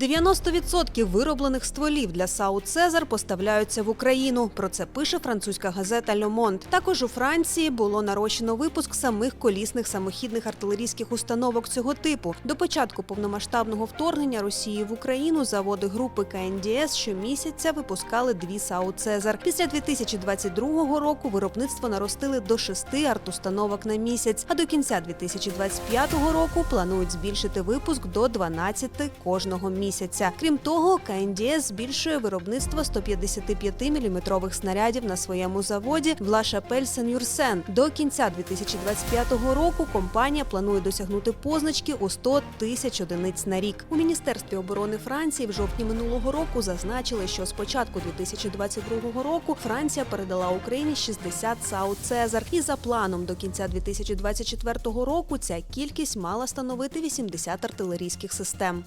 90% вироблених стволів для САУ Цезар поставляються в Україну. Про це пише французька газета «Ле Монд». Також у Франції було нарощено випуск самих колісних самохідних артилерійських установок цього типу. До початку повномасштабного вторгнення Росії в Україну заводи групи КНДС щомісяця випускали дві САУ Цезар. Після 2022 року виробництво наростили до шести артустановок на місяць. А до кінця 2025 року планують збільшити випуск до 12 кожного місяця. Крім того, КНДС збільшує виробництво 155-мм снарядів на своєму заводі в Ла Шапель сен юрсен До кінця 2025 року компанія планує досягнути позначки у 100 тисяч одиниць на рік. У міністерстві оборони Франції в жовтні минулого року зазначили, що з початку 2022 року Франція передала Україні 60 САУ Цезар. І за планом до кінця 2024 року ця кількість мала становити 80 артилерійських систем.